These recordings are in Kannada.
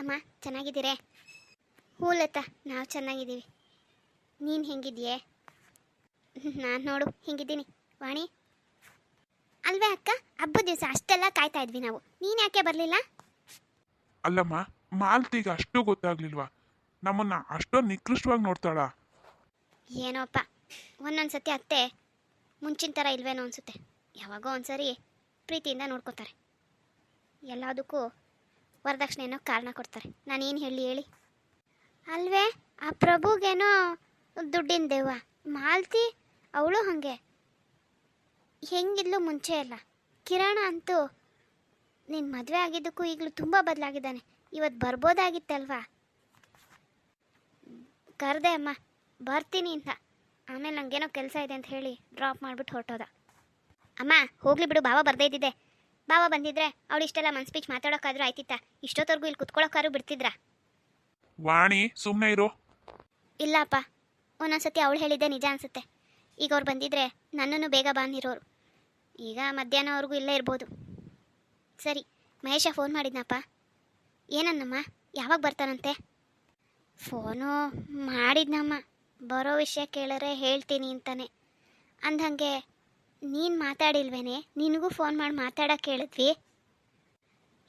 ಅಮ್ಮ ಚೆನ್ನಾಗಿದ್ದೀರೇ? ಲತಾ ನಾವು ಚೆನ್ನಾಗಿದ್ದೀವಿ. ನೀನು ಹೆಂಗಿದೆಯೇ ನಾನು ನೋಡು ಹೆಂಗಿದ್ದೀನಿ. ವಾಣಿ? ಅಲ್ವೇ ಅಕ್ಕ ಹಬ್ಬದ ದಿವಸ ಅಷ್ಟೆಲ್ಲ ಕಾಯ್ತಾ ಇದ್ವಿ ನಾವು. ನೀನು ಯಾಕೆ ಬರಲಿಲ್ಲ? ಅಲ್ಲಮ್ಮ ಮಾಲ್ತಿಗೆ ಅಷ್ಟು ಗೊತ್ತಾಗ್ಲಿಲ್ವಾ? ನಮ್ಮನ್ನ ಅಷ್ಟೊಂದು ನಿಕೃಷ್ಟವಾಗಿ ನೋಡ್ತಾಳ. ಏನೋಪ್ಪ ಒಂದೊಂದು ಸತಿ ಅತ್ತೆ ಮುಂಚಿನ ಥರ ಇಲ್ವೇನೋ ಅನಿಸುತ್ತೆ. ಯಾವಾಗೋ ಒಂದ್ಸರಿ ಪ್ರೀತಿಯಿಂದ ನೋಡ್ಕೋತಾರೆ. ಎಲ್ಲದಕ್ಕೂ ವರದಕ್ಷಿಣೆನೋ ಕಾರಣ ಕೊಡ್ತಾರೆ. ನಾನೇನು ಹೇಳಿ ಹೇಳಿ. ಅಲ್ವೇ, ಆ ಪ್ರಭುಗೇನೋ ದುಡ್ಡಿನ ದೇವ ಮಾಲ್ತಿ ಅವಳು ಹಾಗೆ. ಹೆಂಗಿದ್ಲು ಮುಂಚೆ ಅಲ್ಲ ಕಿರಣ ಅಂತೂ ನಿನ್ನ ಮದುವೆ ಆಗಿದ್ದಕ್ಕೂ ಈಗಲೂ ತುಂಬ ಬದಲಾಗಿದ್ದಾನೆ. ಇವತ್ತು ಬರ್ಬೋದಾಗಿತ್ತಲ್ವಾ? ಕರೆದೆ ಅಮ್ಮ, ಬರ್ತೀನಿ ಅಂತ. ಆಮೇಲೆ ನಂಗೇನೋ ಕೆಲಸ ಇದೆ ಅಂತ ಹೇಳಿ ಡ್ರಾಪ್ ಮಾಡಿಬಿಟ್ಟು ಹೊರಟೋದ. ಅಮ್ಮ, ಹೋಗ್ಲಿ ಬಿಡು, ಬಾವ ಬರ್ದೇ ಇದ್ದಿದ್ದೆ. ಬಾವ ಬಂದಿದ್ರೆ ಅವಳು ಇಷ್ಟೆಲ್ಲ ಮನ್ ಸ್ಪೀಚ್ ಮಾತಾಡೋಕ್ಕಾದ್ರೂ ಆಯ್ತಿತ್ತ? ಇಷ್ಟೊತ್ತವರೆಗೂ ಇಲ್ಲಿ ಕುತ್ಕೊಳ್ಳೋಕ್ಕಾದ್ರೂ ಬಿಡ್ತಿದ್ರ? ವಾಣಿ ಸುಮ್ಮನೆ ಇರು. ಇಲ್ಲಪ್ಪ. ಒಂದೊಂದ್ಸತಿ ಅವಳು ಹೇಳಿದ್ದೆ ನಿಜ ಅನ್ಸುತ್ತೆ. ಈಗ ಅವ್ರು ಬಂದಿದ್ರೆ ನನ್ನನ್ನು ಬೇಗ ಬಂದಿರೋರು ಈಗ ಮಧ್ಯಾಹ್ನವರೆಗೂ ಇಲ್ಲೇ ಇರ್ಬೋದು. ಸರಿ ಮಹೇಶ ಫೋನ್ ಮಾಡಿದ್ನಪ್ಪ. ಏನನ್ನಮ್ಮ ಯಾವಾಗ ಬರ್ತಾನಂತೆ? ಫೋನು ಮಾಡಿದ್ನಮ್ಮ. ಬರೋ ವಿಷಯ ಕೇಳರೆ ಹೇಳ್ತೀನಿ ಅಂತಾನೆ. ಅಂದಂಗೆ ನೀನು ಮಾತಾಡಿಲ್ವೇನೆ? ನಿನಗೂ ಫೋನ್ ಮಾಡಿ ಮಾತಾಡೋಕೆ ಹೇಳಿದ್ವಿ.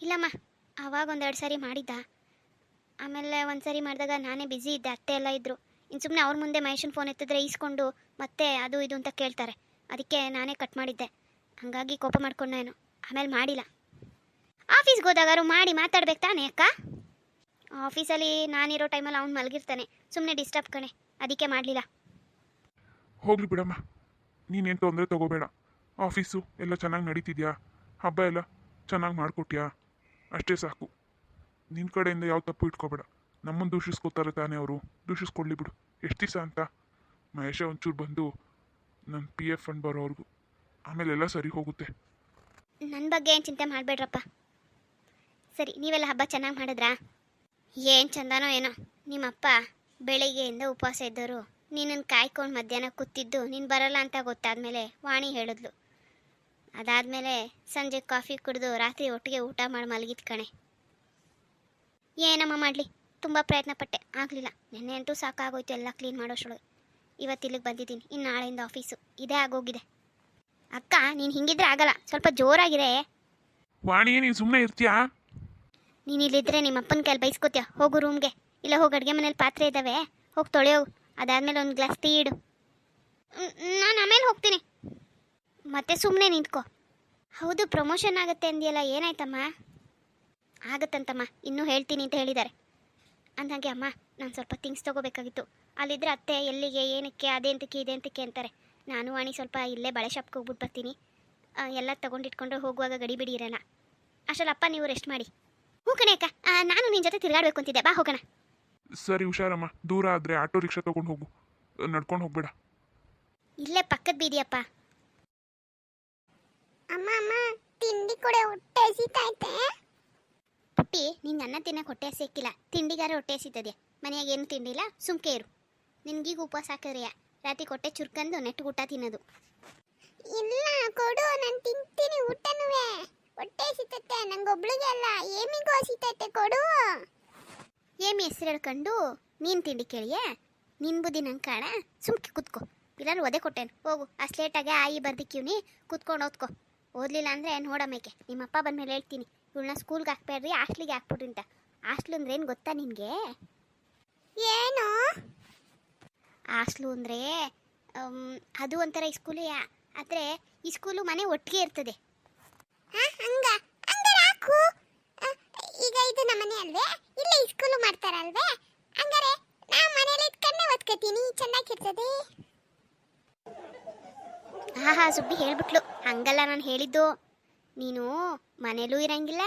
ಇಲ್ಲಮ್ಮ ಆವಾಗ ಒಂದೆರಡು ಸಾರಿ ಮಾಡಿದ್ದ. ಆಮೇಲೆ ಒಂದು ಸಾರಿ ಮಾಡಿದಾಗ ನಾನೇ ಬ್ಯುಸಿ ಇದ್ದೆ, ಅತ್ತೆ ಎಲ್ಲ ಇದ್ದರು ಇನ್ನು ಸುಮ್ಮನೆ ಅವ್ರ ಮುಂದೆ ಮಹೇಶನ ಫೋನ್ ಎತ್ತಿದ್ರೆ ಈಸ್ಕೊಂಡು ಮತ್ತೆ ಅದು ಇದು ಅಂತ ಕೇಳ್ತಾರೆ. ಅದಕ್ಕೆ ನಾನೇ ಕಟ್ ಮಾಡಿದ್ದೆ. ಹಾಗಾಗಿ ಕೋಪ ಮಾಡ್ಕೊಂಡೇನು ಆಮೇಲೆ ಮಾಡಿಲ್ಲ. ಆಫೀಸ್ಗೆ ಹೋದಾಗಾರು ಮಾಡಿ ಮಾತಾಡ್ಬೇಕು ತಾನೇ ಅಕ್ಕ? ಆಫೀಸಲ್ಲಿ ನಾನಿರೋ ಟೈಮಲ್ಲಿ ಅವ್ನು ಮಲಗಿರ್ತಾನೆ. ಸುಮ್ಮನೆ ಡಿಸ್ಟರ್ಬ್ ಕಣೆ. ಅದಕ್ಕೆ ಮಾಡಲಿಲ್ಲ. ಹೋಗ್ಲಿ ಬಿಡಮ್ಮ. ನೀನೇನು ತೊಂದರೆ ತಗೋಬೇಡ. ಆಫೀಸು ಎಲ್ಲ ಚೆನ್ನಾಗಿ ನಡೀತಿದ್ಯಾ? ಹಬ್ಬ ಎಲ್ಲ ಚೆನ್ನಾಗಿ ಮಾಡಿಕೊಟ್ಯಾ? ಅಷ್ಟೇ ಸಾಕು. ನಿನ್ನ ಕಡೆಯಿಂದ ಯಾವ ತಪ್ಪು ಇಟ್ಕೋಬೇಡ. ನಮ್ಮನ್ನು ದೂಷಿಸ್ಕೋತಾರೆ ತಾನೇ ಅವರು. ದೂಷಿಸ್ಕೊಳ್ಳಿ ಬಿಡು. ಎಷ್ಟು ದಿವಸ ಅಂತ? ಮಹೇಶ ಒಂಚೂರು ಬಂದು ನನ್ನ ಪಿ ಎಫ್ ಫಂಡ್ ಬರೋವ್ರಿಗೂ. ಆಮೇಲೆ ಎಲ್ಲ ಸರಿ ಹೋಗುತ್ತೆ. ನನ್ನ ಬಗ್ಗೆ ಏನು ಚಿಂತೆ ಮಾಡಬೇಡ್ರಪ್ಪ. ಸರಿ, ನೀವೆಲ್ಲ ಹಬ್ಬ ಚೆನ್ನಾಗಿ ಮಾಡಿದ್ರಾ? ಏನು ಚಂದನೋ ಏನೋ. ನಿಮ್ಮಪ್ಪ ಬೆಳಿಗ್ಗೆಯಿಂದ ಉಪವಾಸ ಇದ್ದರು ನಿನ್ನನ್ನು ಕಾಯ್ಕೊಂಡು ಮಧ್ಯಾಹ್ನ ಕೂತಿದ್ದು ನೀನು ಬರಲ್ಲ ಅಂತ ಗೊತ್ತಾದ್ಮೇಲೆ ವಾಣಿ ಹೇಳಿದ್ಲು. ಅದಾದಮೇಲೆ ಸಂಜೆ ಕಾಫಿ ಕುಡಿದು ರಾತ್ರಿ ಒಟ್ಟಿಗೆ ಊಟ ಮಾಡಿ ಮಲಗಿದ್ ಕಣೆ. ಏನಮ್ಮ ಮಾಡಲಿ? ತುಂಬ ಪ್ರಯತ್ನ ಪಟ್ಟೆ. ಆಗಲಿಲ್ಲ. ನೆನ್ನೆ ಅಂತೂ ಸಾಕಾಗೋಯ್ತು ಎಲ್ಲ ಕ್ಲೀನ್ ಮಾಡೋಷ್ಟೊಳಗೆ ಇವತ್ತು ಇಲ್ಲಿಗೆ ಬಂದಿದ್ದೀನಿ. ಇನ್ನು ನಾಳೆಯಿಂದ ಆಫೀಸು. ಇದೇ ಆಗೋಗಿದೆ. ಅಕ್ಕ ನೀನು ಹಿಂಗಿದ್ರೆ ಆಗಲ್ಲ. ಸ್ವಲ್ಪ ಜೋರಾಗಿದೆ ವಾಣಿ ನೀನು ಸುಮ್ಮನೆ ಇರ್ತೀಯಾ? ನೀನು ಇಲ್ಲಿದ್ರೆ ನಿಮ್ಮ ಅಪ್ಪನ ಕೈಲಿ ಬೈಸ್ಕೋತೀಯ? ಹೋಗು ರೂಮ್ಗೆ ಇಲ್ಲ ಹೋಗಿ ಅಡುಗೆ ಮನೇಲಿ ಪಾತ್ರೆ ಇದ್ದಾವೆ ಹೋಗಿ ತೊಳೆಯೋಗು. ಅದಾದಮೇಲೆ ಒಂದು ಗ್ಲಾಸ್ ಟೀ ಇಡು. ನಾನು ಆಮೇಲೆ ಹೋಗ್ತೀನಿ. ಮತ್ತೆ ಸುಮ್ಮನೆ ನಿಂತ್ಕೋ. ಹೌದು ಪ್ರಮೋಷನ್ ಆಗುತ್ತೆ ಅಂದಿಯಲ್ಲ, ಏನಾಯ್ತಮ್ಮ? ಆಗತ್ತಂತಮ್ಮ, ಇನ್ನೂ ಹೇಳ್ತೀನಿ ಅಂತ ಹೇಳಿದ್ದಾರೆ. ಅಂದಂಗೆ, ಅಮ್ಮ, ನಾನು ಸ್ವಲ್ಪ ಥಿಂಗ್ಸ್ ತೊಗೋಬೇಕಾಗಿತ್ತು. ಅಲ್ಲಿದ್ರೆ ಅತ್ತೆ, ಎಲ್ಲಿಗೆ, ಏನಕ್ಕೆ, ಅದೇಂತಕ್ಕೆ, ಇದೆಂತಕ್ಕೆ ಅಂತಾರೆ. ನಾನು ವಾಣಿ ಸ್ವಲ್ಪ ಇಲ್ಲೇ ಬಳೆ ಶಾಪ್ಗೆ ಹೋಗ್ಬಿಟ್ಟು ಬರ್ತೀನಿ. ಎಲ್ಲ ತೊಗೊಂಡಿಟ್ಕೊಂಡು ಹೋಗುವಾಗ ಗಡಿಬಿಡಿ ಇರೋಣ. ಅಷ್ಟಲ್ಲಪ್ಪ ನೀವು ರೆಸ್ಟ್ ಮಾಡಿ. ಹ್ಞೂ ಕಣೆ ಅಕ್ಕ ನಾನು ನಿನ್ನ ಜೊತೆ ತಿರುಗಾಡಬೇಕು ಅಂತಿದ್ದೆ. ಬಾ, ಹೋಗೋಣ. ಸರಿ ಹುಷಾರಮ್ಮ. ದೂರ ಆದರೆ ಆಟೋ ರಿಕ್ಷಾ ತೊಗೊಂಡು ಹೋಗು. ನಡ್ಕೊಂಡು ಹೋಗ್ಬೇಡ. ಇಲ್ಲೇ ಪಕ್ಕದ ಬೀದಿಯಪ್ಪ. ಅಮ್ಮ ಅಮ್ಮ ತಿಂಡಿ ಕೂಡ ಹೊಟ್ಟೆ ಹಸಿತೈತೆ ಪುಟ್ಟಿ ನಿಂಗೆ ಅನ್ನ ತಿನ್ನಕ್ಕೆ ಹೊಟ್ಟೆ ಹಸಿಕ್ಕಿಲ್ಲ ತಿಂಡಿಗಾರ ಹೊಟ್ಟೆ ಹಸಿತದೆ. ಮನೆಯಾಗ ಏನು ತಿಂಡಿಲ್ಲ ಸುಮ್ಕೆ ಇರು. ನಿನ್ಗೀಗ ಉಪವಾಸ ಹಾಕಿದ್ರಿಯ? ರಾತ್ರಿ ಕೊಟ್ಟೆ ಚುರ್ಕಂದು ನೆಟ್ಟು ಊಟ ತಿನ್ನೋದು. ಇಲ್ಲ ಕೊಡು. ನಾನು ತಿಂತೀನಿ ಊಟನುವೆ. ಹೊಟ್ಟೆ ಹಸಿತೈತೆ. ನಂಗೊಬ್ಳಿಗೆ ಅಲ್ಲ. ಏಮಿಗೂ ಹಸಿತೈತೆ ಕೊಡು. ಏಮಿ ಹೆಸರು ಹೇಳ್ಕೊಂಡು ನೀನು ತಿಂಡಿ ಕೇಳಿಯೇ? ನಿನ್ ಬುದ್ಧಿ ನಂಗೆ ಕಾಣ? ಸುಮ್ಕೆ ಕೂತ್ಕೋ. ಇಲ್ಲಾಂದ್ರೆ ಒದೆ ಕೊಟ್ಟೇನು. ಹೋಗು ಆ ಸ್ಲೇಟಾಗೆ ಆಯಿ ಬರ್ದಿಕ್ಕಿವ್ನಿ ಕುತ್ಕೊಂಡು ಓದ್ಕೊ. ಓದ್ಲಿಲ್ಲ ಅಂದರೆ ನೋಡಮೇಕೆ ನಿಮ್ಮಪ್ಪ ಬಂದ್ಮೇಲೆ ಹೇಳ್ತೀನಿ. ಇವಳನ್ನ ಸ್ಕೂಲ್ಗೆ ಹಾಕ್ಬೇಡ್ರಿ, ಹಾಸ್ಟ್ಲಿಗೆ ಹಾಕ್ಬಿಡ್ರಿ ಅಂತ. ಹಾಸ್ಟ್ಲು ಅಂದ್ರೆ ಏನು ಗೊತ್ತಾ ನಿನಗೆ? ಏನು? ಹಾಸ್ಟ್ಲು ಅಂದರೆ ಅದು ಒಂಥರ ಈ ಸ್ಕೂಲೇ ಆದರೆ ಈ ಸ್ಕೂಲು ಮನೆ ಒಟ್ಟಿಗೆ ಇರ್ತದೆ. ಹಂಗ? ಹಂಗ ಹಾಕು ಈಗ ಇದು ನಮ್ಮ ಮನೆ ಅಲ್ವೇ? ಇಲ್ಲೇ ಸ್ಕೂಲು ಮಾಡ್ತಾರಲ್ವೇ? ಹಂಗಾರೆ ನಾ ಮನೇಲಿ ಇಟ್ಕೊಂಡೆ ಓದ್ಕೋತೀನಿ. ಚೆನ್ನಾಗಿರ್ತದೆ. ಹಾ ಹಾ ಸುಬ್ಬಿ ಹೇಳ್ಬಿಟ್ಲು. ಹಂಗಲ್ಲ ನಾನು ಹೇಳಿದ್ದು. ನೀನು ಮನೇಲೂ ಇರಂಗಿಲ್ಲ,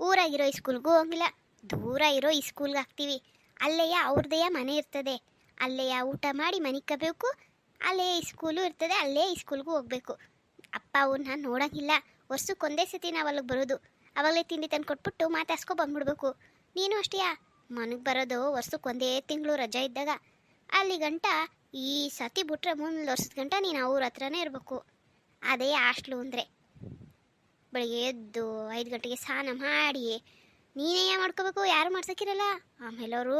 ಊರಾಗಿರೋ ಈ ಸ್ಕೂಲ್ಗೂ ಹೋಗಿಲ್ಲ. ದೂರ ಇರೋ ಈ ಸ್ಕೂಲ್ಗೆ ಹಾಕ್ತೀವಿ ಅಲ್ಲೆಯ ಅವ್ರದೆಯ ಮನೆ ಇರ್ತದೆ. ಅಲ್ಲೆಯ ಊಟ ಮಾಡಿ ಮನೆ ಕಬೇಕು ಅಲ್ಲೇ ಈ ಸ್ಕೂಲು ಇರ್ತದೆ, ಅಲ್ಲೇ ಈ ಸ್ಕೂಲ್ಗೂ ಹೋಗ್ಬೇಕು. ಅಪ್ಪ ಅವ್ರನ್ನ ನೋಡಂಗಿಲ್ಲ. ವರ್ಷಕ್ಕೊಂದೇ ಸತಿ ನಾವು ಅಲ್ಲಿಗೆ ಬರೋದು. ಅವಾಗಲೇ ತಿಂಡಿ ತಂದು ಕೊಟ್ಬಿಟ್ಟು ಮಾತಾಡ್ಸ್ಕೊ ಬಂದ್ಬಿಡ್ಬೇಕು. ನೀನು ಅಷ್ಟೇ ಮನೆಗೆ ಬರೋದು ವರ್ಷಕ್ಕೆ ಒಂದೇ ತಿಂಗಳು ರಜಾ ಇದ್ದಾಗ. ಅಲ್ಲಿ ಗಂಟ, ಈ ಸತಿ ಬಿಟ್ರೆ ಮುಂದೆ ವರ್ಷದ ಗಂಟ ನೀನು ಅವ್ರ ಹತ್ರನೇ ಇರಬೇಕು. ಅದೇ ಹಾಸ್ಟ್ಲು ಅಂದರೆ. ಬೆಳಿಗ್ಗೆ ಎದ್ದು ಐದು ಗಂಟೆಗೆ ಸ್ನಾನ ಮಾಡಿ ನೀನೇ ಮಾಡ್ಕೋಬೇಕು? ಯಾರು ಮಾಡ್ಸೋಕ್ಕಿರಲ್ಲ? ಆಮೇಲೆ ಅವರು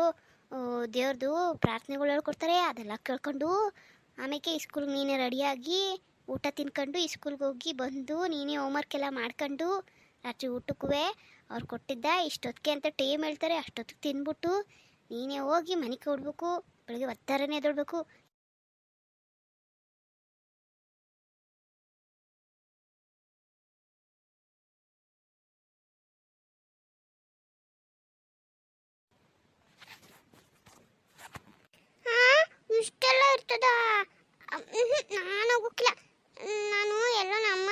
ದೇವ್ರದ್ದು ಪ್ರಾರ್ಥನೆಗಳು ಹೇಳ್ಕೊಡ್ತಾರೆ, ಅದೆಲ್ಲ ಕೇಳ್ಕೊಂಡು ಆಮೇಲೆ ಸ್ಕೂಲ್ಗೆ ನೀನೇ ರೆಡಿಯಾಗಿ ಊಟ ತಿನ್ಕೊಂಡು ಸ್ಕೂಲ್ಗೆ ಹೋಗಿ ಬಂದು ನೀನೇ ಹೋಮ್ವರ್ಕ್ ಎಲ್ಲ ಮಾಡ್ಕೊಂಡು ರಾತ್ರಿ ಊಟಕ್ಕೂ ಅವ್ರು ಕೊಟ್ಟಿದ್ದ ಇಷ್ಟೊತ್ತಿಗೆ ಅಂತ ಟೈಮ್ ಹೇಳ್ತಾರೆ, ಅಷ್ಟೊತ್ತಿಗೆ ತಿನ್ಬಿಟ್ಟು ನೀನೇ ಹೋಗಿ ಮನೆ ಕೊಡ್ಬೇಕು ಬೆಳಗ್ಗೆ ಒತ್ತಾರನೇ ಎದೊಳ್ಬೇಕು ಇಷ್ಟೆಲ್ಲ ಇರ್ತದ? ನಾನು ಹೋಗಕ್ಕಿಲ್ಲ ನಾನು ಎಲ್ಲ ನಮ್ಮ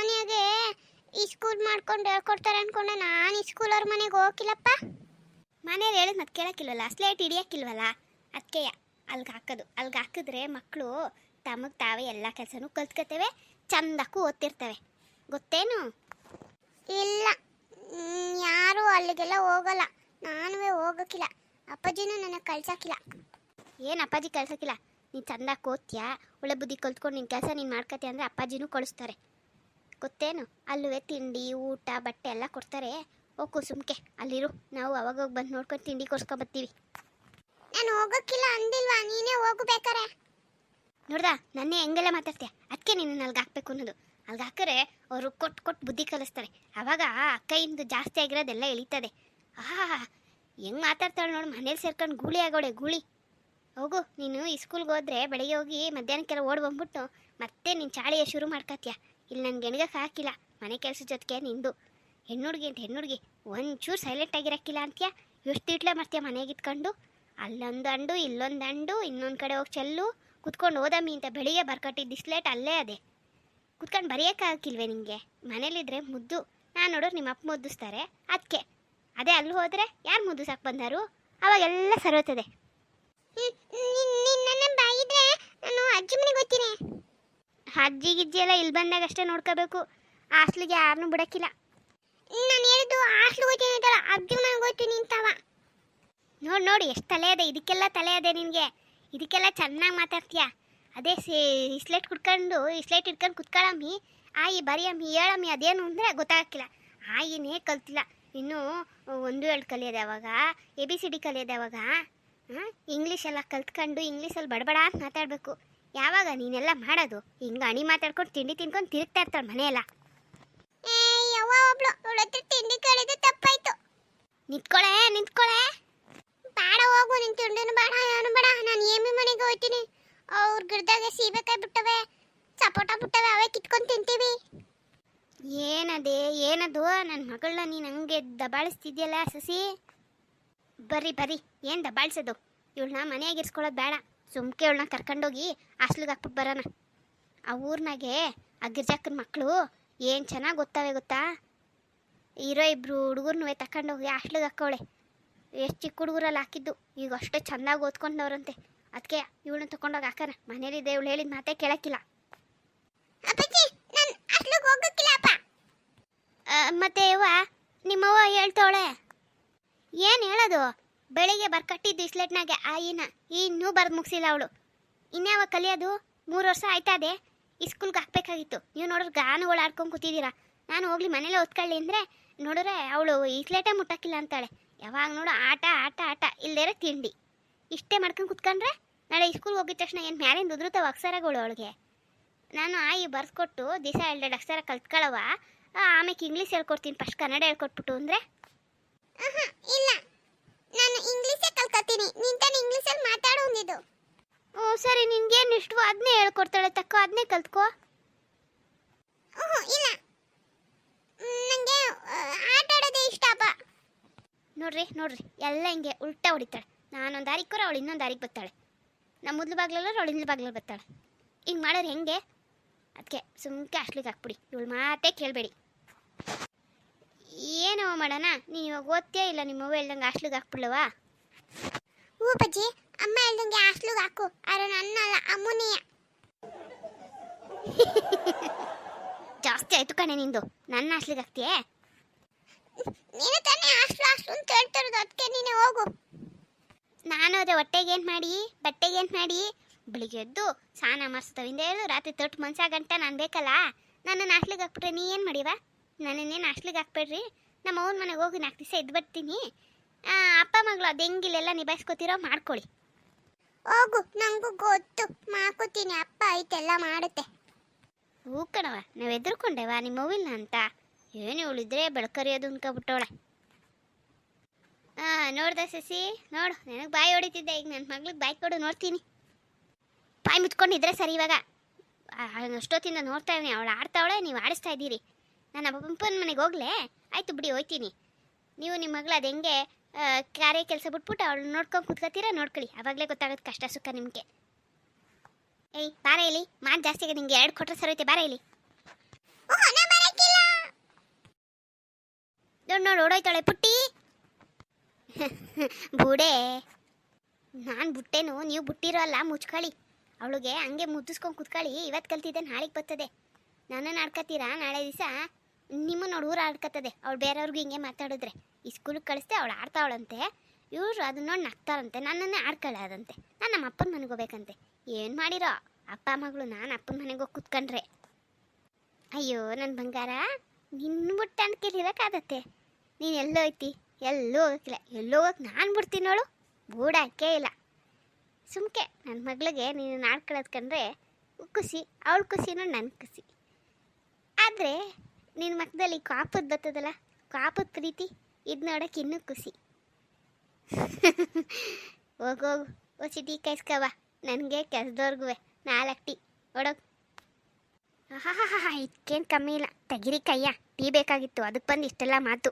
ಸ್ಕೂಲ್ ಮಾಡ್ಕೊಂಡು ಹೇಳ್ಕೊಡ್ತಾರೆ ಅನ್ಕೊಂಡೆ ನಾನು ಈ ಸ್ಕೂಲ್ ಅವ್ರ ಮನೆಗೆ ಹೋಗಿಲ್ಲಪ್ಪ ಮನೇಲಿ ಹೇಳಿದ್ ಮತ್ತೆ ಕೇಳಕ್ಕಿಲ್ವಲ್ಲ ಸ್ಲೇಟ್ ಹಿಡಿಯಕ್ಕಿಲ್ವಲ್ಲ? ಅದಕ್ಕೆ ಅಲ್ಗೆ ಹಾಕೋದು. ಅಲ್ಗೆ ಹಾಕಿದ್ರೆ ಮಕ್ಕಳು ತಮಗೆ ತಾವೇ ಎಲ್ಲ ಕೆಲಸನೂ ಕಲ್ತ್ಕೊತೇವೆ ಚಂದಕ್ಕೂ ಓದ್ತಿರ್ತವೆ. ಗೊತ್ತೇನು? ಇಲ್ಲ. ಯಾರು ಅಲ್ಲಿಗೆಲ್ಲ ಹೋಗಲ್ಲ. ನಾನುವೇ ಹೋಗೋಕ್ಕಿಲ್ಲ. ಅಪ್ಪಾಜಿನೂ ನನಗೆ ಕಳ್ಸೋಕ್ಕಿಲ್ಲ. ಏನು ಅಪ್ಪಾಜಿ ಕಳ್ಸೋಕ್ಕಿಲ್ಲ? ನೀನು ಚಂದಕ್ಕೆ ಓದ್ತೀಯಾ? ಒಳ್ಳೆ ಬುದ್ಧಿ ಕಲ್ತ್ಕೊಂಡು ನಿನ್ನ ಕೆಲಸ ನೀನು ಮಾಡ್ಕತಿ ಅಂದರೆ ಅಪ್ಪಾಜಿನೂ ಕಳಿಸ್ತಾರೆ. ಗೊತ್ತೇನು? ಅಲ್ಲೂ ತಿಂಡಿ ಊಟ ಬಟ್ಟೆ ಎಲ್ಲ ಕೊಡ್ತಾರೆ. ಓ ಕುಸುಮ್ಕೆ ಅಲ್ಲಿರು. ನಾವು ಅವಾಗ ಹೋಗಿ ಬಂದು ನೋಡ್ಕೊಂಡು ತಿಂಡಿ ಕೊಡ್ಸ್ಕೊಬತ್ತೀವಿ ನಾನು ಹೋಗಕ್ಕಿಲ್ಲ ಅಂದಿಲ್ವಾ? ನೀನೇ ಹೋಗ್ಬೇಕಾರೆ ನೋಡ್ದ ನನ್ನೇ ಹೆಂಗೆಲ್ಲ ಮಾತಾಡ್ತೀಯ? ಅದಕ್ಕೆ ನೀನು ಅಲ್ಗೆ ಹಾಕ್ಬೇಕು ಅನ್ನೋದು. ಅಲ್ಗೆ ಹಾಕಿದ್ರೆ ಅವರು ಕೊಟ್ಟು ಕೊಟ್ಟು ಬುದ್ಧಿ ಕಲಿಸ್ತಾರೆ. ಅವಾಗ ಕೈಯಿಂದ ಜಾಸ್ತಿ ಆಗಿರೋದೆಲ್ಲ ಇಳಿತದೆ ಆಹಾ ಹೆಂಗ್ ಮಾತಾಡ್ತಾಳೆ ನೋಡು ಮನೇಲಿ ಸೇರ್ಕೊಂಡು ಗೂಳಿ ಆಗೋಡೆ ಗೂಳಿ. ಹೋಗು ನೀನು ಈ ಸ್ಕೂಲ್ಗೆ ಹೋದ್ರೆ ಬೆಳಗ್ಗೆ ಹೋಗಿ ಮಧ್ಯಾಹ್ನಕ್ಕೆಲ್ಲ ಓಡ್ ಬಂದ್ಬಿಟ್ಟು ಮತ್ತೆ ನೀನು ಚಾಳಿಯ ಶುರು ಮಾಡ್ಕತ್ಯ? ಇಲ್ಲಿ ನನಗೆ ಎಣ್ಗಕ್ಕೆ ಹಾಕಿಲ್ಲ. ಮನೆ ಕೆಲಸ ಜೊತೆಗೆ ನಿಂದು. ಹೆಣ್ಣುಡ್ಗಿ ಅಂತ ಹೆಣ್ಣುಡ್ಗಿ ಒಂಚೂರು ಸೈಲೆಂಟ್ ಆಗಿರಕ್ಕಿಲ್ಲ ಅಂತ್ಯ? ಎಷ್ಟು ತಿಟ್ಲೆ ಮಾಡ್ತೀಯ ಮನೆಗೆ ಇಟ್ಕೊಂಡು ಅಲ್ಲೊಂದು ಅಂಡು, ಇಲ್ಲೊಂದು ಅಂಡು, ಇನ್ನೊಂದು ಕಡೆ ಹೋಗಿ ಚೆಲ್ಲು. ಕುತ್ಕೊಂಡು ಓದಮ್ಮಿ ಅಂತ ಬೆಳಿಗ್ಗೆ ಬರ್ಕಟ್ಟಿದ್ದು ದಿಸ್ಲೇಟ್ ಅಲ್ಲೇ ಅದೇ. ಕುತ್ಕೊಂಡು ಬರೆಯೋಕ್ಕಾಗಿಲ್ವೇ ನಿಮಗೆ ಮನೇಲಿದ್ರೆ ಮುದ್ದು. ನಾನು ನೋಡೋರು ನಿಮ್ಮ ಅಪ್ಪ ಮುದ್ದಿಸ್ತಾರೆ. ಅದಕ್ಕೆ ಅದೇ ಅಲ್ಲಿ ಹೋದರೆ ಯಾರು ಮುದ್ದಿಸಕ್ಕೆ ಬಂದಾರು? ಅವಾಗೆಲ್ಲ ಸರೋತದೆ. ನನ್ನ ಬಾಯಿದ್ರೆ ನಾನು ಅಜ್ಜಿ ಮನೆಗೆ ಹೋಗ್ತೀನಿ. ಅಜ್ಜಿ ಗಿಜ್ಜಿ ಎಲ್ಲ ಇಲ್ಲಿ ಬಂದಾಗ ಅಷ್ಟೇ ನೋಡ್ಕೋಬೇಕು. ಹಾಸ್ಲಿಗೆ ಯಾರನ್ನೂ ಬಿಡಕ್ಕಿಲ್ಲ. ನಾನು ಹೇಳಿದ್ದು ಹಾಸ್ಲು ಹೋಗ್ತೀನಿ ಅಂತಲ್ಲ ಅಜ್ಜಿ ನಾನು ಹೋಗ್ತೀನಿ ಅಂತವ ನೋಡಿ ನೋಡಿ, ಎಷ್ಟು ತಲೆ ಇದೆ. ಇದಕ್ಕೆಲ್ಲ ತಲೆ ಇದೆ ನಿನಗೆ. ಇದಕ್ಕೆಲ್ಲ ಚೆನ್ನಾಗಿ ಮಾತಾಡ್ತೀಯಾ? ಅದೇ ಸೇ, ಇಸ್ಲೇಟ್ ಕುಡ್ಕೊಂಡು, ಇಸ್ಲೇಟ್ ಇಟ್ಕೊಂಡು ಕುತ್ಕೊಳ್ಳಮ್ಮಿ. ಆಯಿ, ಬರಿಯಮ್ಮಿ, ಹೇಳಮ್ಮಿ, ಅದೇನು ಅಂದರೆ ಗೊತ್ತಾಗಕ್ಕಿಲ್ಲ ಆಯಿನೇ ಕಲ್ತಿಲ್ಲ. ಇನ್ನು ಒಂದು, ಎರಡು ಕಲಿಯೋದು ಯಾವಾಗ ಎ ಬಿ ಸಿ ಡಿ ಕಲಿಯೋದು ಯಾವಾಗ ಹಾಂ ಇಂಗ್ಲೀಷೆಲ್ಲ ಕಲ್ತ್ಕೊಂಡು ಇಂಗ್ಲೀಷಲ್ಲಿ ಬಡಬಡ ಅಂತ ಮಾತಾಡಬೇಕು. ಯಾವಾಗ ನೀನೆಲ್ಲ ಮಾಡೋದು? ಹಿಂಗೆ ಅಣಿ ಮಾತಾಡ್ಕೊಂಡು ತಿಂಡಿ ತಿನ್ಕೊಂಡು ತಿರುಗ್ತಾ ಇರ್ತಾಳೆ ಮನೆಯೆಲ್ಲ. ತಿಂಡಿ ಕೇಳಿದ್ರೆ ತಪ್ಪಾಯ್ತು. ನಿಂತ್ಕೊಳೆ ನಿಂತ್ಕೊಳೆ. ಬೇಡ ಹೋಗು ನಿನ್ ತಿಂಡಿನು ಬೇಡ ಏನು ಬೇಡ. ನಾನು ಏಮಿ ಮನೆಗೆ ಹೋಗ್ತೀನಿ. ಅವ್ರ ಗಿಡದಾಗ ಸೀಬೆಕಾಯಿ ಬಿಟ್ಟವೆ ಸಪೋಟ ಬಿಟ್ಟವೆ ಅವೇ ಕಿತ್ಕೊಂಡು ತಿಂತೀವಿ. ಏನದೇ ಏನದು? ನನ್ನ ಮಗಳನ್ನ ನೀನು ಹಂಗೆ ದಬಾಳಿಸ್ತಿದ್ಯಲ್ಲ ಸಸಿ? ಬರ್ರಿ ಬರ್ರಿ. ಏನು ದಬಾಳಿಸೋದು? ಇವಳನ್ನ ಮನೆಯಾಗ ಇರ್ಸ್ಕೊಳ್ಳೋದು ಬೇಡ. ಸುಮ್ಕೆ ಅವಳನ್ನ ಕರ್ಕೊಂಡೋಗಿ ಹಾಸ್ಲಿಗೆ ಹಾಕ್ಬಿಟ್ಟು ಬರೋಣ. ಆ ಊರ್ನಾಗೆ ಆ ಮಕ್ಕಳು ಏನು ಚೆನ್ನಾಗಿ ಗೊತ್ತಾವೆ ಗೊತ್ತಾ? ಇರೋ ಇಬ್ಬರು ಹುಡುಗರ್ನೂ ತಕೊಂಡೋಗಿ ಹಾಸ್ಲಿಗೆ ಹಾಕೋಳೆ ಎಷ್ಟು ಚಿಕ್ಕ ಹುಡುಗರಲ್ಲಿ ಹಾಕಿದ್ದು. ಈಗ ಅಷ್ಟೇ ಚೆನ್ನಾಗಿ ಓದ್ಕೊಂಡವ್ರಂತೆ. ಅದಕ್ಕೆ ಇವಳನ್ನ ತಗೊಂಡೋಗಿ ಹಾಕೋಣ. ಮನೇಲಿದೆ ಇವಳು ಹೇಳಿದ ಮಾತೇ ಕೇಳಕ್ಕಿಲ್ಲ. ಮತ್ತೆ ಯವ್ವ ನಿಮ್ಮವ್ವ ಹೇಳ್ತಾವಳೆ. ಏನು ಹೇಳೋದು? ಬೆಳಿಗ್ಗೆ ಬರ್ಕಟ್ಟಿದ್ದು ಇಸ್ಲೆಟ್ನಾಗೆ ಆಯಿನ ಇನ್ನೂ ಬರ್ದು ಮುಗಿಸಿಲ್ಲ ಅವಳು. ಇನ್ಯಾವ ಕಲಿಯೋದು? ಮೂರು ವರ್ಷ ಆಯ್ತಾ ಅದೇ ಇಸ್ಕೂಲ್ಗೆ ಹಾಕ್ಬೇಕಾಗಿತ್ತು. ನೀವು ನೋಡಿದ್ರೆ ಗಾನುಗಳು ಆಡ್ಕೊಂಡು ಕೂತಿದ್ದೀರಾ. ನಾನು ಹೋಗ್ಲಿ ಮನೇಲೆ ಓದ್ಕೊಳ್ಳಿ ಅಂದರೆ ನೋಡಿದ್ರೆ ಅವಳು ಇಸ್ಲೇಟೇ ಮುಟ್ಟಕ್ಕಿಲ್ಲ ಅಂತಾಳೆ. ಯಾವಾಗ ನೋಡು ಆಟ ಆಟ ಆಟ ಇಲ್ಲದೇ ತಿಂಡಿ. ಇಷ್ಟೇ ಮಾಡ್ಕೊಂಡು ಕುತ್ಕೊಂಡ್ರೆ ನಾಳೆ ಸ್ಕೂಲ್ ಹೋಗಿದ ತಕ್ಷಣ ಏನು ಮ್ಯಾಲಿಂದ ಉದುರುತ್ತವೆ ಅಕ್ಷರಗಳು ಅವಳಿಗೆ. ನಾನು ಆಯಿ ಬರ್ಸ್ಕೊಟ್ಟು ದಿವಸ ಎರಡೆರಡು ಅಕ್ಷರ ಕಲ್ತ್ಕೊಳ್ಳವ ಆಮೇಲೆ ಇಂಗ್ಲೀಷ್ ಹೇಳ್ಕೊಡ್ತೀನಿ, ಫಸ್ಟ್ ಕನ್ನಡ ಹೇಳ್ಕೊಟ್ಬಿಟ್ಟು ಅಂದರೆ. ಇಲ್ಲ. ನಾನು ಇಂಗ್ಲೀಷೇ ಕಲ್ಕತ್ತೀನಿ. ನಿಂತಾನೆ ತಾನು ಇಂಗ್ಲೀಷಲ್ಲಿ ಮಾತಾಡೋ ಅಂದಿದ್ದು. ಓ ಸರಿ ನಿನ್ಗೇನು ಇಷ್ಟವೋ ಅದನ್ನೇ ಹೇಳ್ಕೊಡ್ತಾಳೆ ತಕ್ಕೋ ಅದನ್ನೇ ಕಲ್ತ್ಕೋ. ಇಲ್ಲ. ನನಗೆ ಆಟ ಆಡೋದೇ ಇಷ್ಟಪ್ಪ ನೋಡ್ರಿ ನೋಡ್ರಿ ಎಲ್ಲ ಹಿಂಗೆ ಉಲ್ಟಾ ಹೊಡಿತಾಳೆ. ನಾನೊಂದು ದಾರಿಗೆ ಕೂರ ಅವಳು ಇನ್ನೊಂದು ದಾರಿಗೆ ಬರ್ತಾಳೆ. ನಮ್ಮ ಮೊದಲು ಬಾಗ್ಲಲ್ಲ ಅವಳು ಹಿಂದ್ಲು ಬಾಗ್ಲಲ್ಲಿ ಬರ್ತಾಳೆ. ಹಿಂಗೆ ಮಾಡೋರು ಹೆಂಗೆ? ಅದಕ್ಕೆ ಸುಮ್ಕೆ ಅಷ್ಟ್ಲಿಗೆ ಹಾಕ್ಬಿಡಿ. ಇವಳು ಮಾತೇ ಕೇಳಬೇಡಿ. ಏನೋ ಮಾಡೋಣ? ನೀನು ಇವಾಗ ಓದ್ತೀಯ ಇಲ್ಲ ನಿಮ್ಮ ಅವ್ವ ಹೇಳ್ದಂಗೆ ಹಾಸ್ಲಿಗೆ ಹಾಕ್ಬಿಡ್ಲವಾ? ಹ್ಞೂ ಬಜ್ಜಿ ಅಮ್ಮ ಹೇಳ್ದಂಗೆ ಹಾಸ್ಟ್ಲಿಗೆ ಹಾಕು. ಆದರೆ ನನ್ನ ಅಲ್ಲ ಅಮ್ಮನಿಯ. ಜಾಸ್ತಿ ಆಯ್ತು ಕಣೆ ನಿಂದು. ನನ್ನ ಹಾಸ್ಲಿಗೆ ಹಾಕ್ತೀಯೇ? ನೀನು ತಾನೇ ಹಾಸ್ಟ್ಲು ಹಾಸ್ಲು ಅಂತ ಹೇಳ್ತಿರೋದು ಅದಕ್ಕೆ ನೀನೇ ಹೋಗು. ನಾನು ಅದೇ ಹೊಟ್ಟೆಗೆ ಏನು ಮಾಡಿ ಬಟ್ಟೆಗೆ ಏನು ಮಾಡಿ? ಬೆಳಿಗ್ಗೆ ಎದ್ದು ಸ್ನಾನ ಮಾಡಿಸ್ತವಿಂದ ಹೇಳು ರಾತ್ರಿ ತೊಟ್ಟು ಮನ್ಸಾಗಂಟ ನಾನು ಬೇಕಲ್ಲ? ನನ್ನ ಹಾಸ್ಲಿಗೆ ಹಾಕ್ಬಿಟ್ರೆ ನೀ ಏನು ಮಾಡಿವ? ನನ್ನನ್ನೇನು ಹಾಸ್ಲಿಗೆ ಹಾಕ್ಬೇಡ್ರಿ. ನಮ್ಮ ಅವ್ನ ಮನೆಗೆ ಹೋಗಿ ನಾಲ್ಕು ದಿವಸ ಇದ್ದು ಬರ್ತೀನಿ ಅಪ್ಪ ಮಗಳು ಅದು ಹೆಂಗಿಲ್ಲೆಲ್ಲ ನಿಭಾಯಿಸ್ಕೊತಿರೋ ಮಾಡ್ಕೊಳ್ಳಿ. ಹೋಗು ನಂಗೂ ಗೊತ್ತು. ಮಾಡ್ಕೋತೀನಿ ಅಪ್ಪ ಐತೆಲ್ಲ ಮಾಡುತ್ತೆ. ಹೂ ಕಣವ ನಾವು ಎದುರ್ಕೊಂಡೆವ ನಿಮ್ಮ ಅವ್ವಿಲ್ಲ ಅಂತ. ಏನು ಇವಳಿದ್ರೆ ಬೆಳಕರಿಯೋದು ಅನ್ಕೊಬಿಟ್ಟವಳೆ. ಹಾಂ ನೋಡ್ದ ಸಸಿ? ನೋಡು ನನಗೆ ಬಾಯಿ ಹೊಡಿತಿದ್ದೆ. ಈಗ ನನ್ನ ಮಗ್ಳಿಗೆ ಬಾಯಿ ಕೊಡು ನೋಡ್ತೀನಿ. ಬಾಯಿ ಮುಚ್ಕೊಂಡಿದ್ರೆ ಸರಿ ಇವಾಗ. ಅಷ್ಟೊತ್ತಿಂದ ನೋಡ್ತಾ ಇದ್ದೀನಿ ಅವಳು ಆಡ್ತಾವಳೆ ನೀವು ಆಡಿಸ್ತಾ ಇದ್ದೀರಿ. ನಾನು ಅಪ್ಪನ ಮನೆಗೆ ಹೋಗ್ಲೇ? ಆಯ್ತು ಬಿಡಿ, ಹೋಯ್ತೀನಿ. ನೀವು ನಿಮ್ಮ ಮಗಳು ಅದು ಹೆಂಗೆ ಕಾರ್ಯ ಕೆಲಸ ಬಿಟ್ಬಿಟ್ಟು ಅವಳು ನೋಡ್ಕೊಂಡು ಕುತ್ಕೋತೀರಾ ನೋಡ್ಕೊಳ್ಳಿ. ಅವಾಗಲೇ ಗೊತ್ತಾಗೋದು ಕಷ್ಟ ಸುಖ ನಿಮಗೆ. ಏಯ್, ಬಾರ ಇಲ್ಲಿ ಮಾತು ಜಾಸ್ತಿಗೆ ನಿಂಗೆ ಎರಡು ಕೊಟ್ಟರೆ ಸರೋಯ್ತೆ ಬಾರ ಇಲ್ಲಿ ನೋಡು ನೋಡು, ಓಡೋಯ್ತಾಳೆ ಪುಟ್ಟಿ. ಬೂಡೆ. ನಾನು ಬುಟ್ಟೇನು? ನೀವು ಬುಟ್ಟಿರಲ್ಲ ಮುಚ್ಕೊಳ್ಳಿ. ಅವಳಿಗೆ ಹಂಗೆ ಮುದ್ದಿಸ್ಕೊಂಡು ಕುತ್ಕೊಳ್ಳಿ. ಇವತ್ತು ಕಲ್ತಿದ್ದೆ, ನಾಳೆಗೆ ಬರ್ತದೆ. ನಾನು ನಾಡ್ಕತ್ತೀರಾ ನಾಳೆ ದಿವಸ ನಿಮ್ಮ ನೋಡಿ ಊರು ಆಡ್ಕತ್ತದೆ. ಅವಳು ಬೇರೆಯವ್ರಿಗೂ ಹಿಂಗೆ ಮಾತಾಡಿದ್ರೆ. ಈ ಸ್ಕೂಲಿಗೆ ಕಳಿಸ್ದೆ ಅವಳು ಆಡ್ತಾವಳಂತೆ. ಇವರು ಅದನ್ನ ನೋಡಿ ನಗ್ತಾರಂತೆ. ನನ್ನನ್ನೇ ಆಡ್ಕೊಳ್ಳೋದಂತೆ. ನಾನು ನಮ್ಮ ಅಪ್ಪನ ಮನೆಗೆ ಹೋಗ್ಬೇಕಂತೆ. ಏನು ಮಾಡಿರೋ? ಅಪ್ಪ ಮಗಳು ನಾನು ಅಪ್ಪನ ಮನೆಗೆ ಹೋಗಿ ಕೂತ್ಕೊಂಡ್ರೆ. ಅಯ್ಯೋ ನನ್ನ ಬಂಗಾರ. ನಿನ್ನ ಬಿಟ್ಟು ಅಂತ ಇರೋಕ್ಕಾಗತ್ತೆ. ನೀನು ಎಲ್ಲೋ ಐತಿ ಎಲ್ಲೋ ಹೋಗಕ್ಕಿಲ್ಲ ಎಲ್ಲೋ ಹೋಗಕ್ಕೆ ನಾನು ಅವಳು ಬೂಡಾಕೆ ಇಲ್ಲ. ಸುಮ್ಕೆ ನನ್ನ ಮಗಳಿಗೆ ನೀನು ನಾಡ್ಕೊಳ್ಳೋದು ಕಂಡ್ರೆ ಖುಷಿ. ಅವಳ ಖುಷಿನೂ ನನ್ನ ಖುಷಿ. ಆದರೆ ನಿನ್ನ ಮಕ್ಕದಲ್ಲಿ ಕಾಪದ್ ಬರ್ತದಲ್ಲ ಕಾಪದ ಪ್ರೀತಿ ಇದು ನೋಡೋಕೆ ಇನ್ನೂ ಖುಷಿ. ಹೋಗೋಗು ಚಿಟಿ ಕಾಯಿಸ್ಕವ ನನಗೆ ಕೆಲ್ಸದವ್ರಿಗೂ ನಾಲ್ಕು ಟೀ ಹೊಡೋಗು ಹಾ ಹಾ ಹಾ ಇದಕ್ಕೇನು ಕಮ್ಮಿ ಇಲ್ಲ. ತೆಗಿರಿ ಕಯ್ಯ. ಟೀ ಬೇಕಾಗಿತ್ತು. ಅದಕ್ಕೆ ಬಂದು ಇಷ್ಟೆಲ್ಲ ಮಾತು.